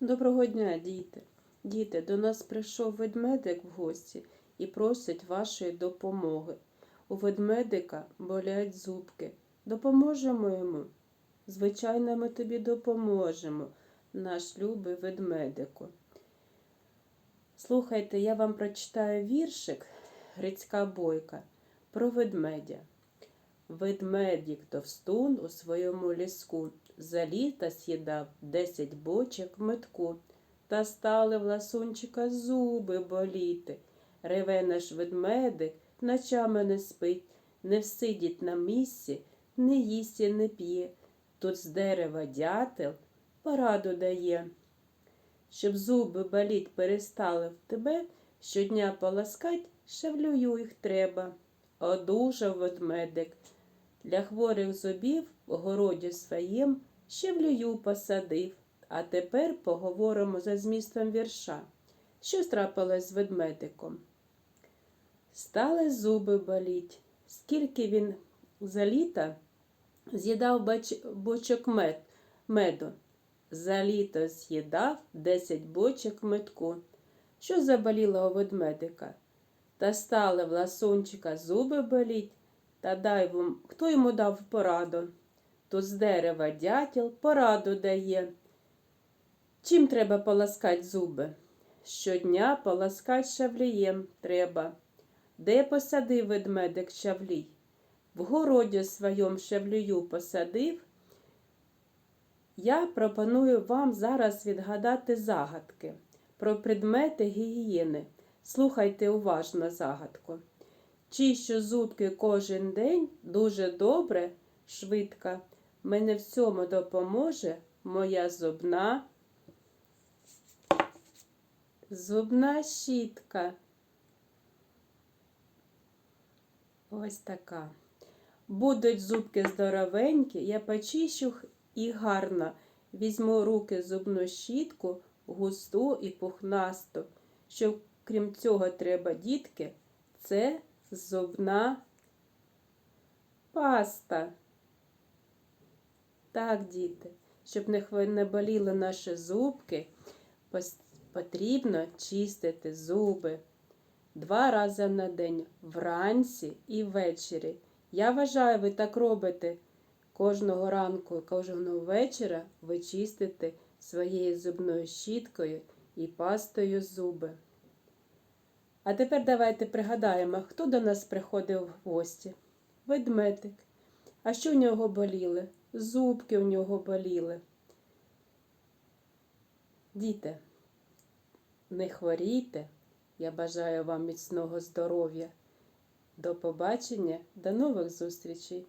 Доброго дня, діти. Діти, до нас прийшов ведмедик в гості і просить вашої допомоги. У ведмедика болять зубки. Допоможемо йому? Звичайно, ми тобі допоможемо, наш любий ведмедику. Слухайте, я вам прочитаю віршик Грицька бойка про ведмедя. Ведмедік товстун у своєму ліску за літа з'їдав десять бочок метку, та стали в ласунчика зуби боліти. Реве наш ведмедик, ночами не спить, не всидіть на місці, не їсть і не п'є. Тут з дерева дятел пораду дає. Щоб зуби боліть перестали в тебе, щодня полоскать, шевлюю їх треба. Одужав ведмедик. Для хворих зубів в городі своїм щевлюю посадив. А тепер поговоримо за змістом вірша. Що трапилось з ведмедиком? Стали зуби боліть. Скільки він за літа з'їдав бач... бочок мед... меду? За літо з'їдав десять бочок метку. Що заболіло у ведмедика? Та стали в ласунчика зуби боліть, та дай вам, хто йому дав пораду? То з дерева дятел пораду дає. Чим треба полоскать зуби? Щодня полоскать шавлієм треба. Де посадив ведмедик шавлій? В городі своєму шавлію посадив. Я пропоную вам зараз відгадати загадки про предмети гігієни. Слухайте уважно загадку. Чищу зубки кожен день дуже добре, швидко. Мене в цьому допоможе моя зубна. Зубна щітка. Ось така. Будуть зубки здоровенькі, я почищу і гарно. Візьму руки зубну щітку, густу і пухнасту. Що, крім цього, треба, дітки, це зубна паста. Так, діти, щоб не боліли наші зубки, потрібно чистити зуби два рази на день, вранці і ввечері. Я вважаю, ви так робите кожного ранку, кожного вечора ви чистите своєю зубною щіткою і пастою зуби. А тепер давайте пригадаємо, хто до нас приходив в гості. Ведмедик. А що в нього боліли? Зубки в нього боліли. Діти, не хворійте. Я бажаю вам міцного здоров'я. До побачення, до нових зустрічей!